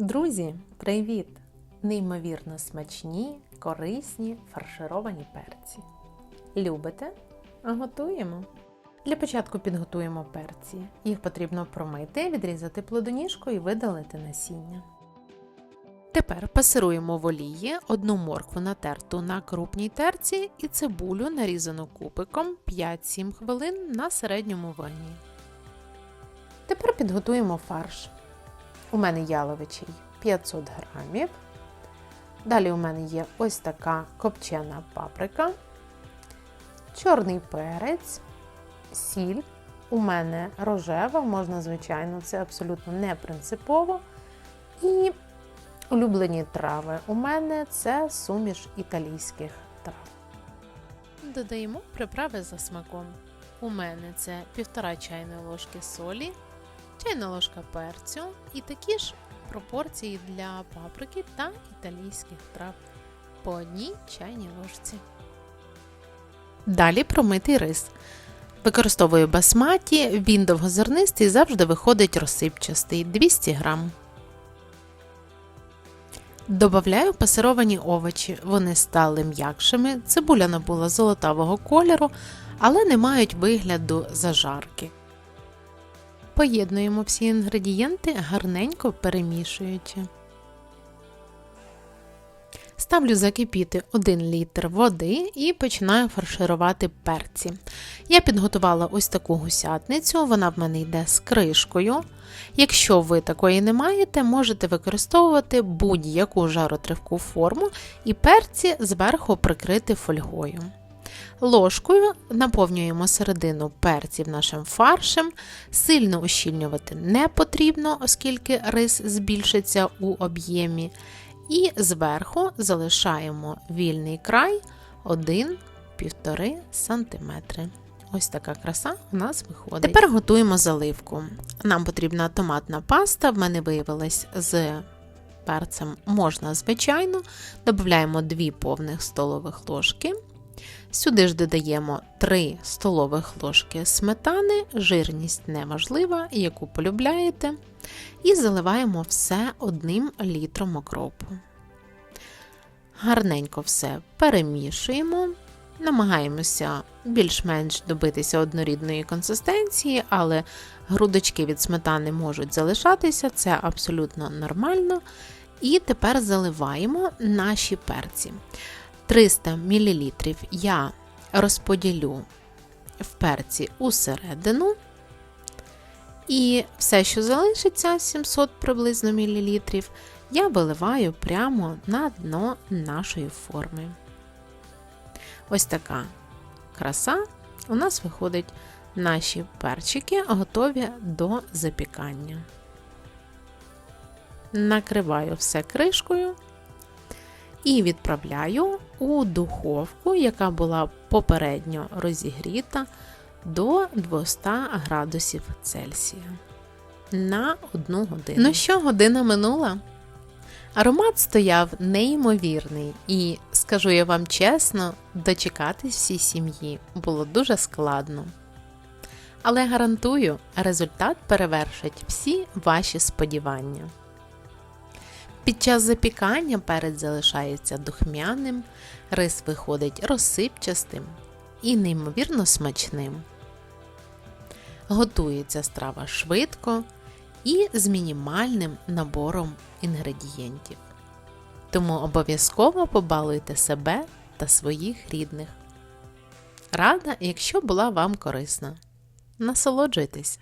Друзі, привіт! Неймовірно смачні, корисні фаршировані перці. Любите? Готуємо. Для початку підготуємо перці. Їх потрібно промити, відрізати плодоніжку і видалити насіння. Тепер пасируємо в олії одну моркву натерту на крупній терці і цибулю нарізану кубиком 5-7 хвилин на середньому вогні. Тепер підготуємо фарш. У мене яловичий 500 грамів. Далі у мене є ось така копчена паприка, чорний перець, сіль. У мене рожева, можна, звичайно, це абсолютно не принципово. І улюблені трави. У мене це суміш італійських трав. Додаємо приправи за смаком. У мене це півтора чайної ложки солі, чайна ложка перцю і такі ж пропорції для паприки та італійських трав по одній чайній ложці. Далі промитий рис. Використовую басматі, він довгозернистий завжди виходить розсипчастий 200 грам. Добавляю пасировані овочі. Вони стали м'якшими, цибуля набула золотавого кольору, але не мають вигляду зажарки. Поєднуємо всі інгредієнти гарненько перемішуючи. Ставлю закипіти 1 літр води і починаю фарширувати перці. Я підготувала ось таку гусятницю, вона в мене йде з кришкою. Якщо ви такої не маєте, можете використовувати будь-яку жаротривку форму і перці зверху прикрити фольгою. Ложкою наповнюємо середину перців нашим фаршем. Сильно ущільнювати не потрібно, оскільки рис збільшиться у об'ємі. І зверху залишаємо вільний край 1-1,5 см. Ось така краса у нас виходить. Тепер готуємо заливку. Нам потрібна томатна паста, в мене виявилась з перцем можна звичайно. Додаємо 2 повних столових ложки. Сюди ж додаємо 3 столових ложки сметани, жирність неважлива, яку полюбляєте. І заливаємо все одним літром окропу. Гарненько все перемішуємо. Намагаємося більш-менш добитися однорідної консистенції, але грудочки від сметани можуть залишатися, це абсолютно нормально. І тепер заливаємо наші перці. 300 мл я розподілю в перці усередину. І все, що залишиться, 700 приблизно мл, я виливаю прямо на дно нашої форми. Ось така краса у нас виходить наші перчики, готові до запікання. Накриваю все кришкою і відправляю у духовку, яка була попередньо розігріта до 200 градусів Цельсія на одну годину. Ну що, година минула? Аромат стояв неймовірний, і, скажу я вам чесно, дочекатись всій сім'ї було дуже складно. Але гарантую, результат перевершить всі ваші сподівання. Під час запікання перець залишається духмяним, рис виходить розсипчастим і неймовірно смачним. Готується страва швидко і з мінімальним набором інгредієнтів. Тому обов'язково побалуйте себе та своїх рідних. Рада, якщо була вам корисна. Насолоджуйтесь!